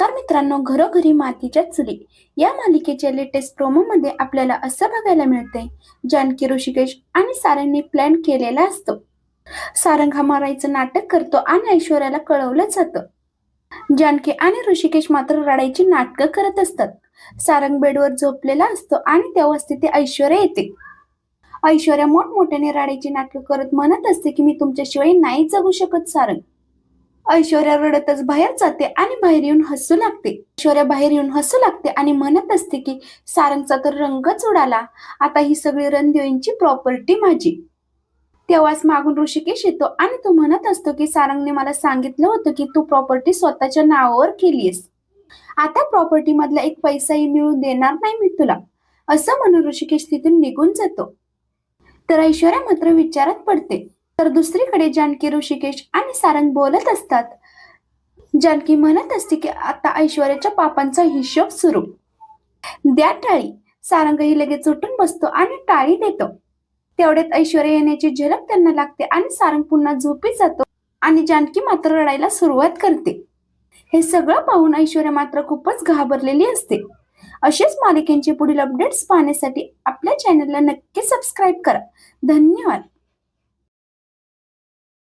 नमस्कार मित्रांनो घरोघरी मातीच्या चुली. या मालिकेच्या लेटेस्ट प्रोमो मध्ये आपल्याला असं बघायला मिळतंय जानकी ऋषिकेश आणि सारंगने प्लॅन केलेला असतो. सारंग हा मारायचं नाटक करतो आणि ऐश्वर्याला कळवलं जातं. जानकी आणि ऋषिकेश मात्र रडायची नाटकं करत असतात. सारंग बेडवर झोपलेला असतो आणि तेव्हाच तिथे ऐश्वर्या येते. ऐश्वर्या मोठमोठ्याने रडायची नाटकं करत म्हणत असते की मी तुमच्याशिवाय नाही जगू शकत सारंग. ऐश्वर्या रडतच बाहेर जाते आणि बाहेर येऊन हसू लागते. ऐश्वर्या बाहेर येऊन हसू लागते आणि म्हणत असते की सारंगचा तर रंगच उडाला. आता ही सगळी रणदेवींची प्रॉपर्टी माझी. तेव्हाच मागून ऋषिकेश येतो आणि तो म्हणत असतो की सारंगने मला सांगितलं होतं की तू प्रॉपर्टी स्वतःच्या नावावर केलीस आता प्रॉपर्टी मधला एक पैसाही मिळू देणार नाही मी तुला. असं म्हणून ऋषिकेश तिथून निघून जातो. तर ऐश्वर्या मात्र विचारात पडते. तर दुसरीकडे जानकी ऋषिकेश आणि सारंग बोलत असतात. जानकी म्हणत असते की आता ऐश्वर्याच्या पापांचा हिशोब सुरू. द्या टाळी. सारंगही लगेच उठून बसतो आणि टाळी देतो. तेवढ्यात ऐश्वर्या येण्याची झलक त्यांना लागते आणि सारंग पुन्हा झोपी जातो आणि जानकी मात्र रडायला सुरुवात करते. हे सगळं पाहून ऐश्वर्या मात्र खूपच घाबरलेली असते. असेच मालिकेंचे पुढील अपडेट्स पाहण्यासाठी आपल्या चॅनलला नक्की सबस्क्राईब करा. धन्यवाद.